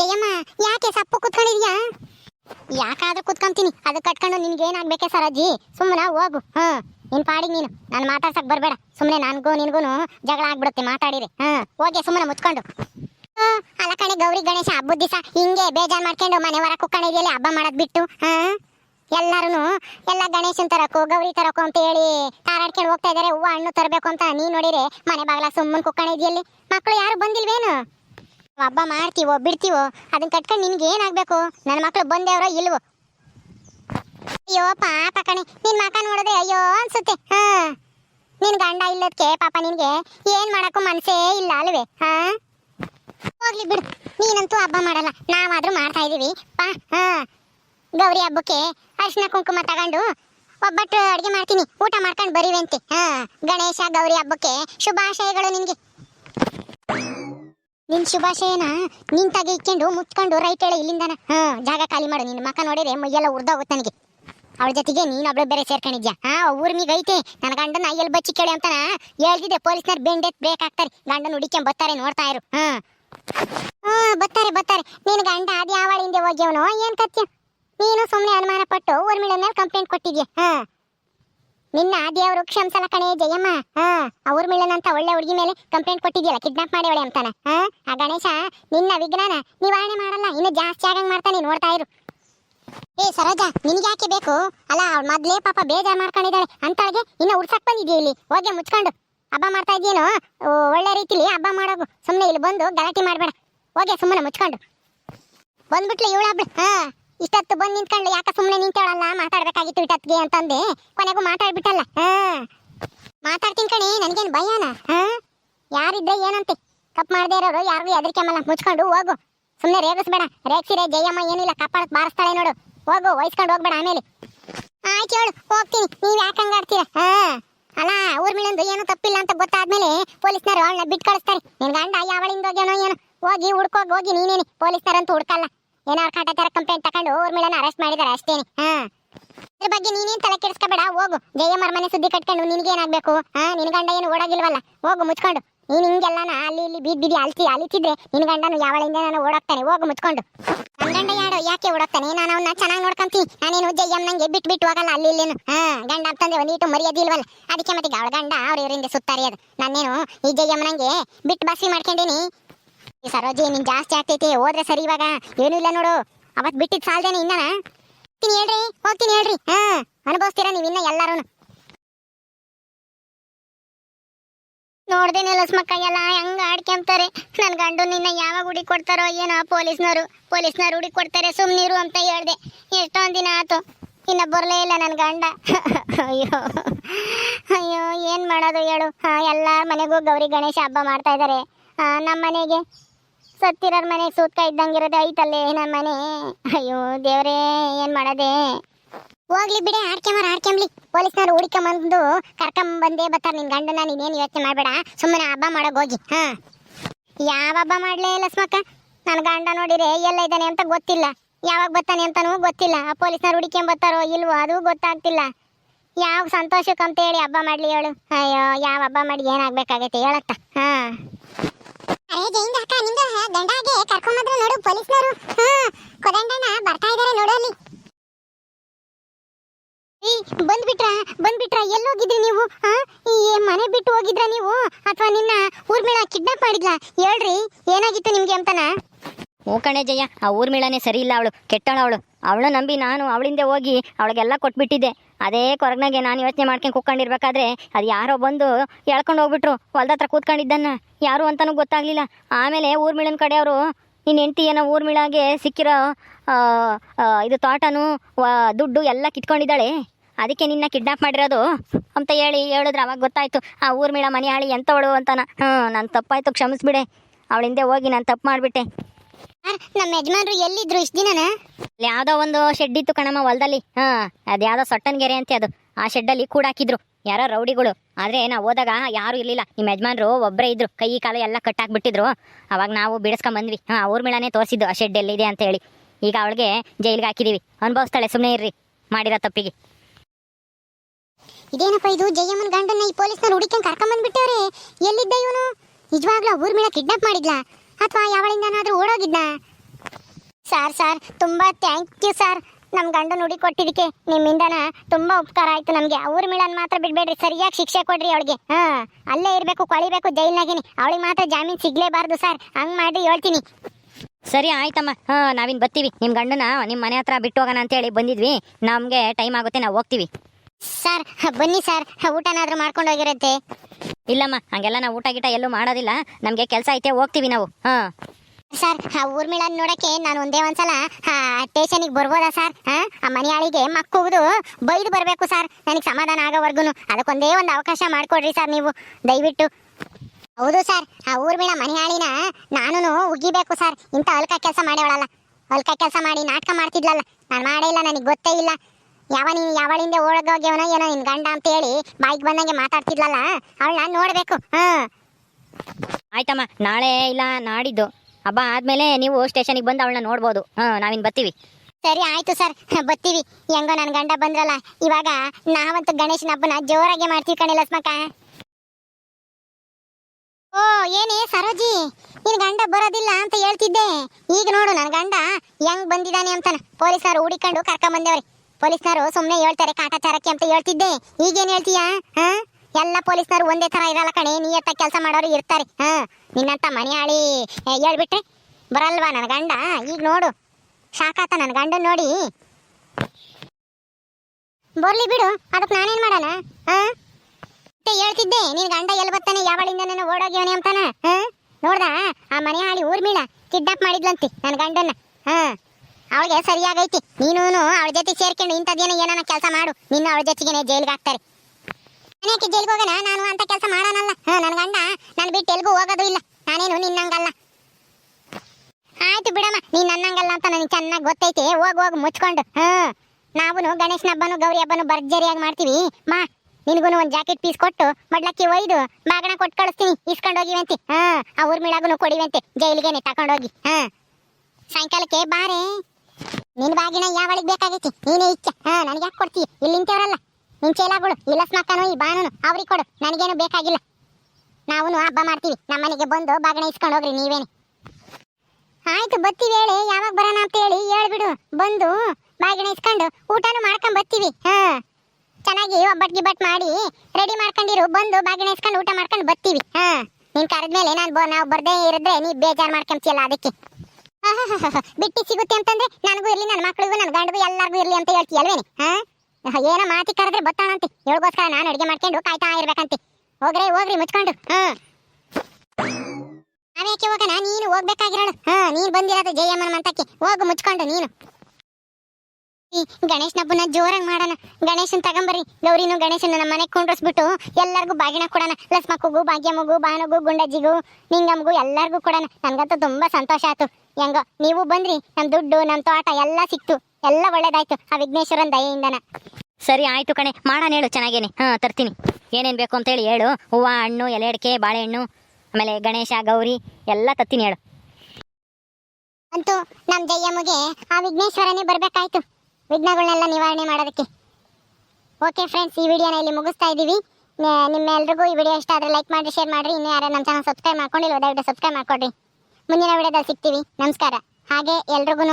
ಜಯಮ್ಮ, ಯಾಕೆ ಸಪ್ಪು ಕುತ್ಕೊಂಡಿದ್ಯಾ? ಯಾಕಾದ್ರೂ ಕುತ್ಕೊಂತೀನಿ. ಅದು ಕಟ್ಕೊಂಡು ನಿನ್ಗೆ ಏನಾಗ್ಬೇಕೆ ಅಜ್ಜಿ ಸುಮ್ಮನೆ ಹೋಗು. ಹಾ ನಿನ್ ಪಾಡಿ ನೀನು. ನಾನು ಮಾತಾಡ್ಸಕ್ ಬರ್ಬೇಡ. ಸುಮ್ಮನೆ ನನ್ಗೂ ನಿನ್ಗೂ ಜಗಳ ಆಗ್ಬಿಡುತ್ತೆ ಮಾತಾಡಿರಿ ಹಾ ಹೋಗಿ ಸುಮ್ಮನೆ ಮುತ್ಕೊಂಡು. ಅಲ್ಲ ಕಣೆ, ಗೌರಿ ಗಣೇಶ ಹಬ್ಬದ ದಿವಸ ಹಿಂಗೆ ಬೇಜಾರ್ ಮಾಡ್ಕೊಂಡು ಮನೆ ಹೊರ ಕುಕ್ಕಣಿದೆಯಲ್ಲಿ ಹಬ್ಬ ಮಾಡೋದ್ ಬಿಟ್ಟು. ಹಾ ಎಲ್ಲರೂ ಎಲ್ಲ ಗಣೇಶನ್ ತರಕು ಗೌರಿ ತರಕು ಅಂತ ಹೇಳಿ ತಾರಾಡ್ಕೊಂಡು ಹೋಗ್ತಾ ಇದಾರೆ. ಹೂವು ಹಣ್ಣು ತರಬೇಕು ಅಂತ ನೀ ನೋಡಿರಿ ಮನೆ ಬಾಗ್ಲ ಸುಮ್ಮನ್ ಕುಕ್ಕಣಿದೆಯಲ್ಲಿ ಮಕ್ಕಳು ಯಾರು ಬಂದಿಲ್ವೇನು? ಹಬ್ಬ ಮಾಡ್ತೀವೋ, ಬಿಡ್ತೀವೋ, ಅದನ್ನ ಕಟ್ಕೊಂಡು ನಿನ್ಗೆ ಏನಾಗಬೇಕು? ನನ್ನ ಮಕ್ಳು ಬಂದೇವ್ರೋ ಇಲ್ವೋ? ಅಯ್ಯೋ, ಪಾಪ ಕಣೆ, ನಿನ್ ಮಕ ನೋಡಿದ್ರೆ ಅಯ್ಯೋ ಅನ್ಸುತ್ತೆ. ಹಾ. ನಿನ್ ಗಂಡ ಇಲ್ಲದಕ್ಕೆ ಪಾಪ ನಿನ್ಗೆ ಏನ್ ಮಾಡಕ್ಕೂ ಮನ್ಸೇ ಇಲ್ಲ ಅಲ್ವೇ? ಹಾ. ಹೋಗ್ಲಿ ಬಿಡು, ನೀನಂತೂ ಹಬ್ಬ ಮಾಡಲ್ಲ, ನಾವಾದ್ರೂ ಮಾಡ್ತಾ ಇದೀವಿ. ಪಾ, ಹಾ. ಗೌರಿ ಹಬ್ಬಕ್ಕೆ ಅರಿಶಿನ ಕುಂಕುಮ ತಗೊಂಡು ಒಬ್ಬಟ್ಟು ಅಡ್ಗೆ ಮಾಡ್ತೀನಿ, ಊಟ ಮಾಡ್ಕೊಂಡು ಬರೀವಂತೆ. ಹಾ. ಗಣೇಶ ಗೌರಿ ಹಬ್ಬಕ್ಕೆ ಶುಭಾಶಯಗಳು ನಿನ್ಗೆ. ನಿನ್ ಶುಭಾಶಯನ ನಿನ್ ತಗೆ ಇಕ್ಕೊಂಡು ಮುಚ್ಕೊಂಡು ರೈಟ್ ಹೇಳಿ ಇಲ್ಲಿಂದನ. ಹಾ, ಜಾಗ ಖಾಲಿ ಮಾಡು. ನಿನ್ನ ಮಕ ನೋಡಿದ್ರೆ ಮೈಯೆಲ್ಲ ಉರ್ದೋಗುತ್ತೆ ನನಗೆ. ಅವಳ ಜೊತೆಗೆ ನೀನೊಬ್ಳು ಬೇರೆ ಸೇರ್ಕೊಂಡಿದ್ಯಾ? ಹಾ ಊರ್ಮಿಗೆ ಐತೆ. ನನ್ನ ಗಂಡನ ಎಲ್ಲಿ ಬಚ್ಚಿ ಕೇಳಿ ಅಂತಾನ ಹೇಳ್ತಿದ್ದೆ. ಪೊಲೀಸ್ನರ್ ಬೆಂಡೆತ್ ಬೇಕಾಗ್ತಾರೆ. ಗಂಡನ ಹುಡಿಕೊಂಡ್ ಬರ್ತಾರೆ ನೋಡ್ತಾ ಇರು. ಹಾ. ಹಾ, ಬರ್ತಾರೆ ಬರ್ತಾರೆ. ನಿನ್ ಗಂಡ ಅದ್ ಯಾವಳ ಹಿಂದೆ ಹೋಗ್ಯವನು? ಏನ್ ಕತ್ಯ ನೀನು ಸುಮ್ನೆ ಅನುಮಾನ ಪಟ್ಟು ಊರ್ಮಿಳ ಮೇಲೆ ಕಂಪ್ಲೇಂಟ್ ಕೊಟ್ಟಿದ್ಯಾ? ಹಾ. ನಿನ್ನ ದೇವರು ಕ್ಷಮಿಸಲ ಕಣೆ ಜಯಮ್ಮ. ಆ ಊರ್ಮಿಳನಂತ ಒಳ್ಳೆ ಹುಡುಗಿ ಮೇಲೆ ಕಂಪ್ಲೇಂಟ್ ಕೊಟ್ಟಿದ್ಯಲ್ಲ ಕಿಡ್ನಾಪ್ ಮಾಡಿವಳೆ ಅಂತಾನ. ಹಾ, ಆ ಗಣೇಶ, ನಿನ್ನ ವಿಜ್ಞಾನ ನಿವಾರಣೆ ಮಾಡಲ್ಲ, ಇನ್ನು ಜಾಸ್ತಿ ಆಗಂಗ್ ಮಾಡ್ತಾನೆ ನೋಡ್ತಾ ಇರು. ಏ, ಸರೋಜ, ನಿನಗೆ ಯಾಕೆ ಬೇಕು? ಅಲ್ಲ ಅವ್ ಮೊದ್ಲೇ ಪಾಪ ಬೇಜಾರ್ ಮಾಡ್ಕೊಂಡಿದ್ದಾಳೆ. ಅಂತಳಿಗೆ ಇನ್ನ ಉಡ್ಸಕ್ ಬಂದಿದ್ಯಾ ಇಲ್ಲಿ? ಹೋಗಿ ಮುಚ್ಕೊಂಡು. ಹಬ್ಬ ಮಾಡ್ತಾ ಇದೇನು ಒಳ್ಳೆ ರೀತಿಲಿ ಹಬ್ಬ ಮಾಡೋಗು. ಸುಮ್ಮನೆ ಇಲ್ಲಿ ಬಂದು ಗಲಾಟೆ ಮಾಡಬೇಡ. ಹೋಗಿ ಸುಮ್ಮನೆ ಮುಚ್ಕೊಂಡು. ಬಂದ್ಬಿಟ್ಲಿ ಇವಳ ಹಾ. ಇಷ್ಟೊತ್ತು ಬಂದು ನಿಂತ್ಕೊಂಡು ಯಾಕ ಸುಮ್ಮನೆ ನಿಂತೇಳಲ್ಲ ಮಾತಾಡ್ಬೇಕಾಗಿತ್ತು ಇಟ್ಟತ್ಗೆ ಅಂತಂದೆ. ಕೊನೆಗೂ ಮಾತಾಡ್ಬಿಟ್ಟಲ್ಲ. ಹಾ. ಮಾತಾಡ್ತೀನಿ ಕಣಿ, ನನಗೇನು ಭಯನ? ಹಾ? ಯಾರಿದ್ರೆ ಏನಂತೆ? ಕಪ್ ಮಾಡದೇ ಇರೋರು, ಯಾರಿಗೂ ಹೆದರಿಕೆಮಲ್ಲ ಮುಚ್ಕೊಂಡು ಹೋಗು. ಸುಮ್ಮನೆ ರೇಗಿಸ್ಬೇಡ. ರೇಗಿಸಿರೇ, ಜಯಮ್ಮ ಏನಿಲ್ಲ ಕಪ್ಪಾಳಕ್ ಬಾರಿಸ್ತಾಳೆ ನೋಡು. ಹೋಗು, ವಹಿಸ್ಕೊಂಡು ಹೋಗ್ಬೇಡ ಆಮೇಲೆ. ಆಯ್ತು ಹೇಳು, ಹೋಗ್ತೀನಿ. ನೀವು ಯಾಕೆ ಹಂಗಾಡ್ತೀರಾ ಹಾ. ಅಲ್ಲ ಊರ್ಮಿಳಂದು ಏನೋ ತಪ್ಪಿಲ್ಲ ಅಂತ ಗೊತ್ತಾದ್ಮೇಲೆ ಪೊಲೀಸ್ನರು ಅವಳನ್ನ ಬಿಟ್ಟು ಕಳಿಸ್ತಾರೆ ನಿನ್ ಗಂಡ ಯಾವಳಿಂದ ಹೋಗ್ಯಾನೋ ಏನೋ? ಹೋಗಿ ಹುಡ್ಕೋಗಿ, ಹೋಗಿ ನೀನೇನಿ. ಪೊಲೀಸ್ನರಂತೂ ಹುಡ್ಕಲ್ಲ. ಏನಾರು ಕಾಟಾಚಾರ ಕಂಪ್ಲೇಂಟ್ ತಕೊಂಡು ಊರ್ಮಿಳನ ಅರೆಸ್ಟ್ ಮಾಡಿದಾರೆ ಅಷ್ಟೇನೆ. ಹಾ. ಇದ್ರ ಬಗ್ಗೆ ನೀನೇನ್ ತಲೆ ಕೆಡಿಸ್ಕೋಬೇಡ, ಹೋಗು. ಜಯಮ್ಮರ ಮನೆ ಸುದ್ದಿ ಕಟ್ಕೊಂಡು ನಿನ್ಗೇನಾಗ್ಬೇಕು? ಹಾ, ನಿನ್ ಗಂಡ ಏನು ಓಡೋಗಿಲ್ವಲ್ಲ? ಹೋಗು, ಮುಚ್ಕೊಂಡು. ನೀನ್ ಹಿಂಗೆಲ್ಲನ ಅಲ್ಲಿ ಇಲ್ಲಿ ಬೀದ್ ಬೀದಿ ಅಲ್ಸಿ ಅಲಿತಿದ್ರೆ ನಿನ್ ಗಂಡನು ಯಾವಳಿಂದ ನಾನು ಓಡಾಕ್ತಾನೆ ಹೋಗು, ಮುಚ್ಕೊಂಡು. ನನ್ ಗಂಡ ಯಾರು ಯಾಕೆ ಓಡಾಕ್ತಾನೆ ನಾನು ಅವ್ನ ಚೆನ್ನಾಗಿ ನೋಡ್ಕೊಂತೀನಿ. ನಾನೇನು ಜಯಮ್ಮನಂಗೆ ಬಿಟ್ಟು ಬಿಟ್ಟು ಹೋಗಲ್ಲ ಅಲ್ಲಿ ಇಲ್ಲೇನು? ಹಾ, ಗಂಡ ಅಂತಂದ್ರೆ ಒಂದೀಟು ಮರ್ಯಾದೆ ಇಲ್ವಲ್ಲ? ಅದಕ್ಕೆ ಮತ್ತೆ ಅವಳ ಗಂಡ ಅವ್ರ ಇವರಿಂದ ಸುತ್ತಾರೆ ಅದು. ನಾನೇನು ಈ ಜಯಮ್ಮನಂಗೆ ಬಿಟ್ಟು ಬಸ್ಸಿ ಮಾಡ್ಕೊಂಡೀನಿ. ಸರೋಜಿ ನಿನ್ ಜಾಸ್ತಿ ಆಗ್ತೈತಿ ಹೋದ್ರೆ ಸರಿ ಇವಾಗ. ಏನೂ ಇಲ್ಲ ನೋಡು. ಅವತ್ ಬಿಟ್ಟಿದ್ ಸಾಲ್ದೇನೆ ಇನ್ನ ಹೇಳ್ರಿ ಹೋಗ್ತೀನಿ ಹೇಳ್ರಿ. ಹಾ ಅನುಭವಿಸ್ತೀರಾ ನೀವ್ ಇನ್ನ ಎಲ್ಲಾರು ನೋಡ್ದೇನೆ ಲಸ್ಮಕ್ಕ ಎಲ್ಲ ಹೆಂಗ ಆಡ್ಕೊಂತಾರೆ ನನ್ ಗಂಡು ನಿನ್ನ ಯಾವಾಗ ಹುಡಿ ಕೊಡ್ತಾರೋ ಏನೋ ಪೊಲೀಸ್ನವರು. ಪೊಲೀಸ್ನವ್ರು ಹುಡಿ ಕೊಡ್ತಾರೆ ಸುಮ್ನಿರು ಅಂತ ಹೇಳ್ದೆ. ಎಷ್ಟೊಂದ್ ದಿನ ಆತು. ಇನ್ನ ಬರ್ಲೇ ಇಲ್ಲ ನನ್ ಗಂಡ. ಅಯ್ಯೋ. ಅಯ್ಯೋ ಏನ್ ಮಾಡೋದು ಹೇಳು. ಹ ಎಲ್ಲಾರ ಮನೆಗೂ ಗೌರಿ ಗಣೇಶ ಹಬ್ಬ ಮಾಡ್ತಾ ಇದಾರೆ. ಆ, ನಮ್ಮ ಮನೆಗೆ. ಸತ್ತಿರೋರ್ ಮನೆ, ಸೂತ್ಕ ಇದ್ದಂಗಿರೋದು ಐತಲ್ಲೇ ನಮ್ಮ ಮನೆ. ಅಯ್ಯೋ, ದೇವ್ರೇ, ಏನ್ ಮಾಡದೆ? ಹೋಗ್ಲಿ ಬಿಡೆ ಆಡ್ಕೊಂಬರ್ ಆಡ್ಕೊಂಬ್ಲಿ ಪೊಲೀಸ್ನವ್ರು ಹುಡ್ಕೊಂಬಂದು ಕರ್ಕೊಂಬಂದೇ ಬರ್ತಾರೆ. ನಿನ್ ಗಂಡನ ನೀನೇನು ಯೋಚನೆ ಮಾಡ್ಬೇಡ. ಸುಮ್ಮನೆ ಹಬ್ಬ ಮಾಡೋಕ್ ಹೋಗಿ, ಹಾ? ಯಾವ ಹಬ್ಬ ಮಾಡ್ಲೇ ಲಸ್ಮಕ್ಕ ನನ್ನ ಗಂಡ ನೋಡಿರಿ ಎಲ್ಲ ಇದ್ದಾನೆ ಅಂತ ಗೊತ್ತಿಲ್ಲ. ಯಾವಾಗ ಬರ್ತಾನೆ ಅಂತಾನೂ ಗೊತ್ತಿಲ್ಲ. ಆ ಪೊಲೀಸ್ನವ್ರು ಹುಡ್ಕೊಂಬತ್ತಾರೋ ಇಲ್ವೋ ಅದು ಗೊತ್ತಾಗ್ತಿಲ್ಲ. ಯಾವ ಸಂತೋಷಕ್ಕಂತ ಅಂತ ಹೇಳಿ ಹಬ್ಬ ಮಾಡ್ಲಿ ಹೇಳು. ಅಯ್ಯೋ, ಯಾವ ಹಬ್ಬ ಮಾಡಿ ಏನಾಗ್ಬೇಕಾಗೈತೆ ಹೇಳತ್ತ, ಹಾ? ಅರೇ ಜೈಂದ ಅಕ್ಕ ನಿಂದ ಗಂಡಾಗೆ ಕರ್ಕೊಂಬಂದ್ರು ನೋಡು ಪೊಲೀಸ್ನವರು. ಹಾ ಕೊದಂಡನ ಬರ್ತಾ ಇದಾರೆ ನೋಡು ಅಲ್ಲಿ. ಬಂದ್ಬಿಟ್ರ ಬಂದ್ಬಿಟ್ರ, ಎಲ್ಲೋಗಿದ್ರಿ ನೀವು? ಈ ಮನೆ ಬಿಟ್ಟು ಹೋಗಿದ್ರ ನೀವು? ಅಥವಾ ನಿನ್ನ ಊರ್ಮಿಳ ಕಿಡ್ನಾಪ್ ಮಾಡಿದ್ಲ? ಹೇಳ್ರಿ, ಏನಾಗಿತ್ತು ನಿಮ್ಗೆ ಅಂತನ? ಹ್ಞೂ ಕಣೆ ಜಯ, ಆ ಊರ್ಮಿಳನೇ ಸರಿ ಇಲ್ಲ ಅವಳು ಕೆಟ್ಟಳ ಅವಳು. ಅವಳು ನಂಬಿ ನಾನು ಅವಳಿಂದೆ ಹೋಗಿ ಅವಳಿಗೆಲ್ಲ ಕೊಟ್ಬಿಟ್ಟಿದ್ದೆ. ಅದೇ ಕೊರಗ್ನಾಗೆ ನಾನು ಯೋಚನೆ ಮಾಡ್ಕೊಂಡು ಕೂತ್ಕೊಂಡಿರ್ಬೇಕಾದ್ರೆ ಅದು ಯಾರೋ ಬಂದು ಎಳ್ಕೊಂಡು ಹೋಗ್ಬಿಟ್ರು ಹೊಲ್ದ ಹತ್ರ ಕೂತ್ಕೊಂಡಿದ್ದನ್ನ. ಯಾರು ಅಂತನೂ ಗೊತ್ತಾಗ್ಲಿಲ್ಲ. ಆಮೇಲೆ ಊರ್ಮಿಳನ ಕಡೆಯವರು ನಿನ್ನ ಹೆಂಡತಿ ಏನೋ ಊರ್ಮಿಳಾಗೆ ಸಿಕ್ಕಿರೋ ಇದು ತೋಟನೂ ದುಡ್ಡು ಎಲ್ಲ ಕಿತ್ಕೊಂಡಿದ್ದಾಳೆ. ಅದಕ್ಕೆ ನಿನ್ನ ಕಿಡ್ನಾಪ್ ಮಾಡಿರೋದು? ಅಂತ ಹೇಳಿ ಹೇಳಿದ್ರೆ ಅವಾಗ ಗೊತ್ತಾಯ್ತು, ಆ ಊರ್ಮಿಳ ಮನೆ ಹಾಳಿ ಎಂಥವಳು ಅಂತಾನ. ಹ್ಞೂ ನಾನು ತಪ್ಪಾಯ್ತು, ಕ್ಷಮಿಸ್ಬಿಡೆ. ಅವಳಿಂದೆ ಹೋಗಿ ನಾನು ತಪ್ಪು ಮಾಡಿಬಿಟ್ಟೆ. ನಮ್ಮ ಯಜಮಾನ್ರು ಎಲ್ಲಿದ್ರು ಇಷ್ಟು ದಿನನ? ಅಲ್ಲಿ ಯಾವ್ದೋ ಒಂದು ಶೆಡ್ ಇತ್ತು ಕಣಮ್ಮ ಹೊಲದಲ್ಲಿ. ಹಾ ಅದ್ಯಾವ್ದೋ ಸೊಟ್ಟನ್ಗೆರೆ ಅಂತೆ ಅದು. ಆ ಶೆಡ್ಡಲ್ಲಿ ಕೂಡಾಕಿದ್ರು. ಯಾರೋ ರೌಡಿಗಳು. ಆದ್ರೆ ನಾ ಹೋದಾಗ ಯಾರು ಇರ್ಲಿಲ್ಲ. ನಿಮ್ಮ ಯಜಮಾನ್ರು ಒಬ್ಬರೇ ಇದ್ರು. ಕೈ ಕಾಲು ಎಲ್ಲ ಕಟ್ಟಾಕ್ಬಿಟ್ಟಿದ್ರು. ಅವಾಗ ನಾವು ಬಿಡಿಸ್ಕೊಂಬಂದ್ವಿ. ಬಂದ್ವಿ ಅವ್ರ ಮೇಳನೇ ತೋರಿಸಿದ್ದು ಆ ಶೆಡ್ ಎಲ್ಲಿದೆ ಅಂತ ಹೇಳಿ ಈಗ ಅವಳಿಗೆ ಜೈಲಿಗೆ ಹಾಕಿದೀವಿ. ಅನುಭವಿಸ್ತಾಳೆ ಸುಮ್ಮನೆ ಇರ್ರಿ. ಮಾಡಿರೋ ತಪ್ಪಿಗೆ. ಇದೇನಪ್ಪ ಇದು? ಜಯಮ್ಮನ್ ಗಂಡನ್ನ ಈ ಪೊಲೀಸ್ನವ್ರು ಹುಡುಕೊಂಡ್ ಕರ್ಕೊಂಬಂದ್ಬಿಟ್ಟವ್ರೆ. ಎಲ್ಲಿದ್ದ ಇವನು? ನಿಜವಾಗ್ಲೂ ಊರ್ ಊರ್ಮಿಳ ಕಿಡ್ನಾಪ್ ಮಾಡಿದ್ಲಾ? ಅಥವಾ ಯಾವಳಿಂದನಾದ್ರೂ ಓಡೋಗಿದ್ನ ಸಾರ್ ಸಾರ್, ತುಂಬಾ ಥ್ಯಾಂಕ್ ಯು ಸರ್. ನಮ್ಮ ಗಂಡ ನುಡಿ ಕೊಟ್ಟಿದ್ದಕ್ಕೆ ನಿಮ್ಮಿಂದನ ತುಂಬಾ ಉಪಕಾರ ಆಯ್ತು ನಮ್ಗೆ. ಅವ್ರ ಮಿಳನ್ ಮಾತ್ರ ಬಿಡ್ಬೇಡ್ರಿ, ಸರಿಯಾಗಿ ಶಿಕ್ಷೆ ಕೊಡ್ರಿ ಅವಳಿಗೆ. ಹಾ, ಅಲ್ಲೇ ಇರಬೇಕು, ಕೊಳಿಬೇಕು, ಜೈಲ್ನಾಗಿನಿ. ಅವಳಿಗೆ ಮಾತ್ರ ಜಾಮೀನ್ ಸಿಗ್ಲೇಬಾರ್ದು, ಸರ್. ಹಂಗ್ ಮಾಡಿ ಹೇಳ್ತೀನಿ. ಸರಿ, ಆಯ್ತಮ್ಮ. ಹಾ, ನಾವಿನ್ ಬರ್ತೀವಿ ನಿಮ್ಮ ಗಂಡನ ನಿಮ್ಮ ಮನೆ ಹತ್ರ ಬಿಟ್ಟು ಹೋಗೋಣ ಅಂತೇಳಿ ಬಂದಿದ್ವಿ. ನಮಗೆ ಟೈಮ್ ಆಗುತ್ತೆ, ನಾವು ಹೋಗ್ತೀವಿ. ಸರ್ ಬನ್ನಿ ಸರ್ ಊಟನಾದ್ರೂ ಮಾಡ್ಕೊಂಡು ಹೋಗಿರತ್ತೆ. ಇಲ್ಲಮ್ಮ ಹಂಗೆಲ್ಲ ನಾವು ಊಟ ಗೀಟ ಎಲ್ಲೂ ಮಾಡೋದಿಲ್ಲ. ನಮಗೆ ಕೆಲಸ ಐತೆ ಹೋಗ್ತೀವಿ ನಾವು. ಹಾಂ. ಸರ್ ಆ ಊರ್ಮಿಳನ್ ನೋಡಕ್ಕೆ ನಾನು ಒಂದೇ ಒಂದ್ಸಲ ಸ್ಟೇಷನಿಗೆ ಬರ್ಬೋದಾ ಸರ್? ಆ ಮನೆಯಾಳಿಗೆ ಮಕ್ಕುವುದು ಬೈದು ಬರಬೇಕು ಸರ್. ನನಗೆ ಸಮಾಧಾನ ಆಗೋವರ್ಗುನು. ಅದಕ್ಕೊಂದೇ ಒಂದು ಅವಕಾಶ ಮಾಡಿಕೊಡ್ರಿ ಸರ್ ನೀವು. ದಯವಿಟ್ಟು. ಹೌದು ಸರ್ ಆ ಊರ್ಮಿಳ ಮನೆಯಾಳಿನ ನಾನು ಉಗಿಬೇಕು ಸರ್. ಇಂಥ ಅಲ್ಕ ಕೆಲಸ ಮಾಡೇವಳಲ್ಲ ಅಲ್ಕ ಕೆಲಸ ಮಾಡಿ ನಾಟಕ ಮಾಡ್ತಿದ್ಲಲ್ಲ. ನಾನು ಮಾಡೇ ಇಲ್ಲ ನನಗೆ ಗೊತ್ತೇ ಇಲ್ಲ. ಯಾವ ನೀನು ಯಾವಳಿಂದ ಓಡೋಗ್ಯವನ ಏನೋ ನಿನ್ ಗಂಡ ಅಂತ ಹೇಳಿ ಬಾಯಿಗೆ ಬಂದಂಗೆ ಮಾತಾಡ್ತಿದ್ಲಲ್ಲ ಅವಳನ್ನ ನೋಡ್ಬೇಕು ಹ ಆಯ್ತಮ್ಮ ನಾಳೆ ಇಲ್ಲ ನಾಡಿದ್ದು. ಹಬ್ಬ ಆದ್ಮೇಲೆ ನೀವು ಸ್ಟೇಷನಿಗೆ ಬಂದು ಅವಳನ್ನ ನೋಡ್ಬೋದು. ಹಾ ನಾವಿನ್ ಬರ್ತೀವಿ. ಸರಿ ಆಯ್ತು ಸರ್. ಬರ್ತೀವಿ. ಹೆಂಗೋ ನನ್ನ ಗಂಡ ಬಂದ್ರಲ್ಲ ಇವಾಗ ನಾವಂತೂ ಗಣೇಶನ ಹಬ್ಬನ ಜೋರಾಗಿ ಮಾಡ್ತೀವಿ ಕಣೆ ಲಸ್ಮಕ್ಕ ಓ ಏನೇ ಸರೋಜಿ ನಿನ್ ಗಂಡ ಬರೋದಿಲ್ಲ ಅಂತ ಹೇಳ್ತಿದ್ದೆ. ಈಗ ನೋಡು ನನ್ನ ಗಂಡ ಹೆಂಗ್ ಬಂದಿದ್ದಾನೆ ಅಂತಾನ. ಪೊಲೀಸರು ಹುಡಿಕೊಂಡು ಕರ್ಕೊಂಡ್ ಬಂದೇವ್ರಿ ಪೊಲೀಸ್ನವರು ಸುಮ್ಮನೆ ಹೇಳ್ತಾರೆ ಕಾಟಾಚಾರಕ್ಕೆ ಅಂತ ಹೇಳ್ತಿದ್ದೆ. ಈಗೇನು ಹೇಳ್ತೀಯಾ? ಹಾ? ಎಲ್ಲ ಪೊಲೀಸ್ನವರು ಒಂದೇ ತರ ಇರಲ್ಲ ಕಣೆ. ನಿಯತ್ತ ಕೆಲಸ ಮಾಡೋರು ಇರ್ತಾರೆ. ಹಾ? ನಿನ್ನಂತ ಮನೆಯಾಳಿ ಹೇಳ್ಬಿಟ್ರೆ? ಬರಲ್ವಾ ನನ್ನ ಗಂಡ? ಈಗ ನೋಡು. ಶಾಕಾತ ನನ್ನ ಗಂಡ ನೋಡಿ. ಬರ್ಲಿ ಬಿಡು. ಅದಕ್ಕೆ ನಾನೇನು ಮಾಡೋಣ? ಹಾ? ಹೇಳ್ತಿದ್ದೆ, ನಿನ್ ಗಂಡ ಎಲ್ಲಿ ಬರ್ತಾನೆ? ಯಾವಳಿಂದ ಓಡೋಗ್ಯವನೆ ಅಂತಾನ? ಹಾ? ನೋಡ್ದಾ? ಆ ಮನೆ ಹಾಳಿ ಊರ್ಮಿಳ ಕಿಡ್ನಾಪ್ ಮಾಡಿದ್ಲಂತೆ ನನ್ನ ಗಂಡನ್ನ. ಹಾ? ಅವಳಿಗೆ ಸರಿಯಾಗೈತಿ. ನೀನು ಅವಳ ಜೊತೆ ಸೇರ್ಕೊಂಡು ಇಂಥದ್ದೇನೋ ಏನಾನ ಕೆಲಸ ಮಾಡು. ನಿನ್ನ ಅವಳ ಜೊತೆಗೆ ಜೈಲ್ಗೆ ಹಾಕ್ತಾರೆ. ಮನೆಯಕ್ಕೆ ಜೈಲ್ಗೆ ಹೋಗೋಣ? ನಾನು ಅಂತ ಕೆಲಸ ಮಾಡೋಣಲ್ಲ ಹಾ ನನ್ನ ಗಂಡ ನಾನು ಬಿಟ್ಟು ಎಲ್ಗೂ ಹೋಗೋದು ಇಲ್ಲ. ನಾನೇನು ನಿನ್ನಂಗಲ್ಲ. ಆಯ್ತು ಬಿಡಮ್ಮ, ನೀನ್ ನನ್ನಂಗಲ್ಲ ಅಂತ ನನಗೆ ಚೆನ್ನಾಗಿ ಗೊತ್ತೈತೆ. ಹೋಗಿ ಹೋಗಿ ಮುಚ್ಕೊಂಡು. ಹಾ ನಾವು ಗಣೇಶನ ಹಬ್ಬನು ಗೌರಿ ಹಬ್ಬನು ಭರ್ಜರಿಯಾಗಿ ಮಾಡ್ತೀವಿ. ಮಾ ನಿನಗೂ ಒಂದು ಜಾಕೆಟ್ ಪೀಸ್ ಕೊಟ್ಟು ಮಡ್ಲಕ್ಕಿ ಒಯ್ದು ಬಾಗಣ ಕೊಟ್ಟು ಕಳಿಸ್ತೀನಿ. ಇಸ್ಕೊಂಡು ಹೋಗಿವಂತೆ. ಹಾಂ, ಆ ಊರ್ಮಿಳಾಗುನು ಕೊಡಿವಂತೆ. ಜೈಲಿಗೆನೆ ತಕೊಂಡೋಗಿ. ಹಾಂ, ಸಾಯಂಕಾಲಕ್ಕೆ ಬಾರೆ. ನಿನ್ ಬಾಗಿನ ಯಾವಳಿಗೆ ಬೇಕಾಗೈತಿ? ನೀನೇ ಇಚ್ಛ ಹಾ ನನಗೆ ಯಾಕೆ ಕೊಡ್ತೀಯ? ಇಲ್ಲಿ ನಿಂತೇವ್ರಲ್ಲ. ನಿನ್ ಚೇಲಾಗಳು ಇಲ್ಲ ಸ್ಮಕ್ಕನು ಈ ಬಾನನು, ಅವ್ರಿಗೆ ಕೊಡು. ನನಗೇನು ಬೇಕಾಗಿಲ್ಲ. ನಾವು ಹಬ್ಬ ಮಾಡ್ತೀವಿ. ನಮ್ಮನೆಗೆ ಬಂದು ಬಾಗಿನ ಇಸ್ಕೊಂಡು ಹೋಗ್ರಿ, ನೀವೇನೆ. ಆಯ್ತು ಬತ್ತೀವಿ ಹೇಳಿ ಯಾವಾಗ ಬರೋಣ ಅಂತ ಹೇಳಿ ಹೇಳ್ಬಿಡು ಬಂದು ಬಾಗಿನ ಇಸ್ಕೊಂಡು ಊಟನು ಮಾಡ್ಕೊಂಡು ಬತ್ತೀವಿ. ಹಾ. ಚೆನ್ನಾಗಿ ಒಬ್ಬಟ್ ಗಿಬ್ಬಟ್ ಮಾಡಿ ರೆಡಿ ಮಾಡ್ಕೊಂಡಿರು. ಬಂದು ಬಾಗಿನ ಇಸ್ಕೊಂಡು ಊಟ ಮಾಡ್ಕೊಂಡು ಬತ್ತೀವಿ. ಹಾ. ನೀನ್ ಕರೆದ್ಮೇಲೆ ನಾನು ನಾವು ಬರ್ದೇ ಇರಿದ್ರೆ ನೀ ಬೇಜಾರು ಮಾಡ್ಕೊಂತೀಯಲ್ಲ ಅದಕ್ಕೆ. ಬಿಟ್ಟಿ ಸಿಗುತ್ತೆ ಅಂತಂದ್ರೆ ನನಗೂ ಇರ್ಲಿ, ನನ್ನ ಮಕ್ಕಳಿಗೂ ನನ್ನ ಗಂಡಗೂ, ಎಲ್ಲರಿಗೂ ಇರ್ಲಿ ಅಂತ ಹೇಳ್ತೀಯಲ್ವೇನಿ ಹಾ? ಏನೋ ಮಾತಿ ಕರೆದ್ರೆ ಬತ್ತಾನಂತೆ ಹೇಳ್ಗೋಸ್ಕರ ನಾನು ಅಡಿಗೆ ಮಾಡ್ಕೊಂಡು ಕಾಯ್ತಾ ಇರ್ಬೇಕಂತೆ. ಹೋಗ್ರಿ ಹೋಗ್ರಿ ಮುಚ್ಕೊಂಡು. ಹಾ. ಹೋಗೋಣ? ನೀನು ಹೋಗ್ಬೇಕಾಗಿರೋಣ ಹಾ, ನೀನ್ ಬಂದಿರೋದು ಜಯಮ್ಮನ ಮಂತಕ್ಕೆ. ಹೋಗು, ಮುಚ್ಕೊಂಡು ನೀನು. ಗಣೇಶನ ಹಬ್ಬನ ಜೋರಾಗಿ ಮಾಡೋಣ. ಗಣೇಶನ್ ತಗೊಂಬರ್ರಿ. ಗೌರಿನು ಗಣೇಶನ ನಮ್ಮ ಮನೆಗೆ ಕೊಂಡ್ರಿಸ್ಬಿಟ್ಟು ಎಲ್ಲರಿಗೂ ಬಾಗಿನ ಕೊಡೋಣ. ಲಸ್ಮಕ್ಕಗೂ ಭಾಗ್ಯಮ್ಮಗೂ ಬಾನುಗೂ ಗುಂಡಜ್ಜಿಗೂ, ನಿಂಗಮ್ಗೂ ಎಲ್ಲರಿಗೂ ಕೊಡೋಣ. ನನ್ಗಂತೂ ತುಂಬಾ ಸಂತೋಷ ಆಯ್ತು. ಹೆಂಗೋ ನೀವು ಬಂದ್ರಿ ನಮ್ ದುಡ್ಡು ನಮ್ ತೋಟ ಎಲ್ಲ ಸಿಕ್ತು. ಎಲ್ಲ ಒಳ್ಳೇದಾಯ್ತು ಆ ವಿಘ್ನೇಶ್ವರನ್ ದಯೆಯಿಂದನ. ಸರಿ ಆಯ್ತು ಕಣೆ. ಮಾಡೋಣ ಹೇಳು ಚೆನ್ನಾಗೇನೆ. ಹಾ ತರ್ತೀನಿ. ಏನೇನ್ ಬೇಕು ಅಂತ ಹೇಳಿ ಹೇಳು. ಹೂವ ಹಣ್ಣು ಎಲೆ ಅಡಿಕೆ ಬಾಳೆಹಣ್ಣು ಆಮೇಲೆ ಗಣೇಶ ಗೌರಿ ಎಲ್ಲ ತತ್ತೀನಿ ಹೇಳು. ಅಂತೂ ನಮ್ ಜಯಮ್ಮಗೆ ಆ ವಿಘ್ನೇಶ್ವರನೇ ಬರ್ಬೇಕಾಯ್ತು. ವಿಘ್ನಗಳನ್ನೆಲ್ಲ ನಿವಾರಣೆ ಮಾಡೋದಕ್ಕೆ. ಓಕೆ ಫ್ರೆಂಡ್ಸ್ ಈ ವಿಡಿಯೋನ ಇಲ್ಲಿ ಮುಗಿಸ್ತಾ ಇದ್ದೀವಿ. ನಿಮ್ಮೆಲ್ಲರಿಗೂ ನಿಮ್ಮೆಲ್ರಿಗೂ ಈ ವಿಡಿಯೋ ಇಷ್ಟ ಆದರೆ ಲೈಕ್ ಮಾಡಿ ಶೇರ್ ಮಾಡಿರಿ. ಇನ್ನೂ ಯಾರು ನಮ್ಮ ಚಾನಲ್ ಸಬ್ಸ್ಕ್ರೈಬ್ ಮಾಡ್ಕೊಂಡಿಲ್ಲ ದಯವಿಟ್ಟು ಸಬ್ಸ್ಕ್ರೈಬ್ ಮಾಡ್ಕೊಡ್ರಿ. ಮುಂದಿನ ವಿಡಿಯೋದಲ್ಲಿ ಸಿಗ್ತೀವಿ. ನಮಸ್ಕಾರ. ಹಾಗೆ ಎಲ್ರಿಗೂ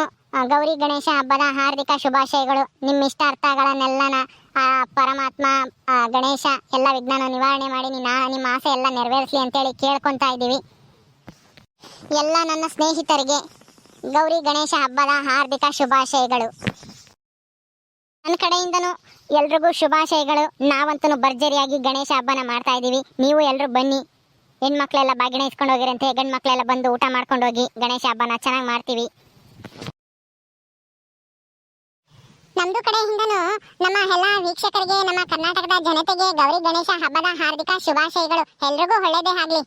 ಗೌರಿ ಗಣೇಶ ಹಬ್ಬದ ಹಾರ್ದಿಕ ಶುಭಾಶಯಗಳು. ನಿಮ್ಮ ಇಷ್ಟಾರ್ಥಗಳನ್ನೆಲ್ಲನ ಪರಮಾತ್ಮ ಗಣೇಶ ಎಲ್ಲ ವಿಘ್ನನ ನಿವಾರಣೆ ಮಾಡಿ ನಿನ್ನ ನಿಮ್ಮ ಆಸೆ ಎಲ್ಲ ನೆರವೇರಿಸಲಿ ಅಂತೇಳಿ ಕೇಳ್ಕೊತಾ ಇದ್ದೀವಿ. ಎಲ್ಲ ನನ್ನ ಸ್ನೇಹಿತರಿಗೆ ಗೌರಿ ಗಣೇಶ ಹಬ್ಬದ ಹಾರ್ದಿಕ ಶುಭಾಶಯಗಳು. ನನ್ನ ಕಡೆಯಿಂದನೂ ಎಲ್ರಿಗೂ ಶುಭಾಶಯಗಳು. ನಾವಂತೂ ಭರ್ಜರಿಯಾಗಿ ಗಣೇಶ ಹಬ್ಬನ ಮಾಡ್ತಾ ಇದ್ದೀವಿ. ನೀವು ಎಲ್ಲರೂ ಬನ್ನಿ. ಹೆಣ್ಮಕ್ಳೆಲ್ಲ ಬಾಗಿನ ಇಸ್ಕೊಂಡು ಹೋಗಿರಂತೆ ಗಂಡು ಮಕ್ಕಳೆಲ್ಲ ಬಂದು ಊಟ ಮಾಡ್ಕೊಂಡು ಹೋಗಿ ಗಣೇಶ ಹಬ್ಬನ ಚೆನ್ನಾಗಿ ಮಾಡ್ತೀವಿ. ನಮ್ದು ಕಡೆಯಿಂದನೂ ನಮ್ಮ ಎಲ್ಲ ವೀಕ್ಷಕರಿಗೆ, ನಮ್ಮ ಕರ್ನಾಟಕದ ಜನತೆಗೆ ಗೌರಿ ಗಣೇಶ ಹಬ್ಬದ ಹಾರ್ದಿಕ ಶುಭಾಶಯಗಳು. ಎಲ್ರಿಗೂ ಒಳ್ಳೇದೇ ಆಗ್ಲಿ.